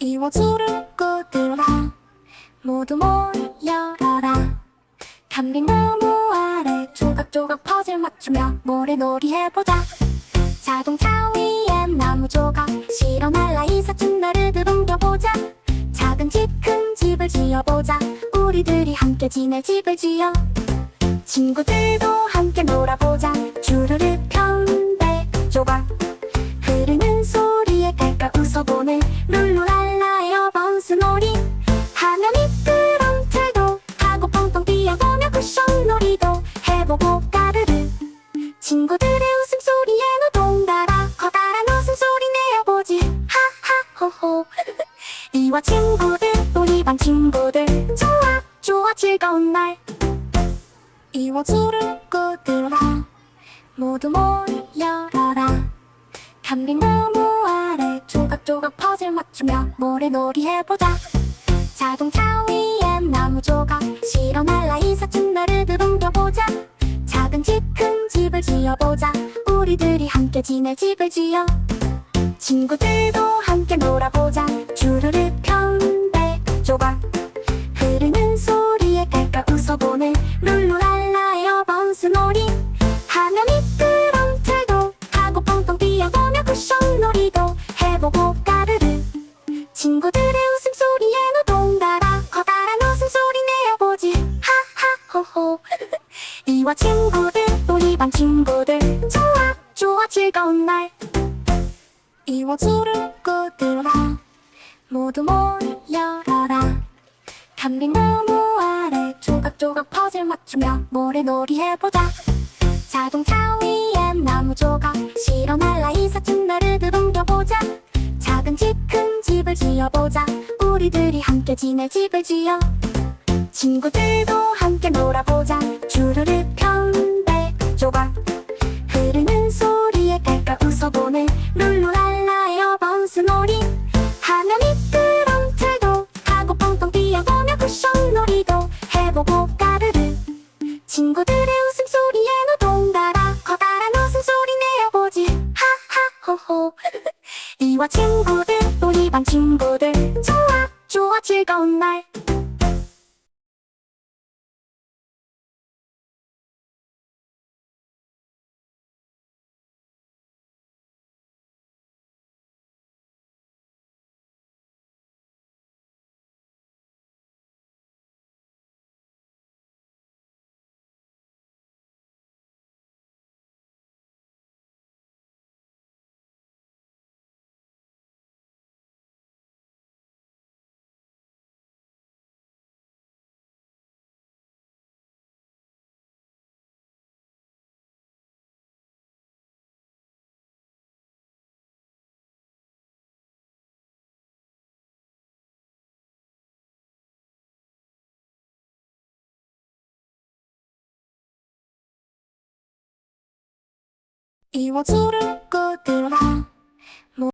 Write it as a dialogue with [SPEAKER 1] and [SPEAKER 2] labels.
[SPEAKER 1] 이워주를 끄들라 모두 모여라 감리나무 아래 조각조각 퍼즐 맞추며 모래놀이 해보자. 자동차 위에 나무 조각 실어 날라 이삿짐 나르듯 옮겨보자. 작은 집 큰 집을 지어보자. 우리들이 함께 지낼 집을 지어. 친구들도 함께 놀아보자. 주르륵 편대 조각 친구들의 웃음소리에 노동달아. 커다란 웃음소리 내어보지. 하하호호. 이와 친구들 우리 반 친구들. 좋아 좋아 즐거운 날. 이와 줄을 끄들라. 모두 모여라 감리나무 아래 조각조각 퍼즐 맞추며 모래놀이 해보자. 자동차 위에 나무 조각 실어 날라 지어보자. 우리들이 함께 지낼 집을 지어. 친구들도 함께 놀아보자. 주르륵 편대 조각 흐르는 소리에 깔깔 웃어보는 룰루랄라 에어바운스 놀이. 하면 미끄럼틀도 하고 뻥뻥 뛰어보며 쿠션 놀이도 해보고 까르르. 친구들의 웃음소리에 노동달아. 커다란 웃음소리 내어보지. 하하호호. 이와 친구들 우리 반 친구들 좋아 좋아 즐거운 날. 줄을 끄들라. 모두 모여라 감리나무 아래 조각조각 퍼즐 맞추며 모래놀이 해보자. 자동차 위에 나무 조각 실어 날라 이삿짐 나르듯 옮겨보자. 작은 집 큰 집을 지어보자. 우리들이 함께 지낼 집을 지어. 친구들도 함께 놀아보자. 주르륵 편 이와 친구들 우리 반 친구들. 좋아 좋아 즐거운 날 이와 줄을 끄들라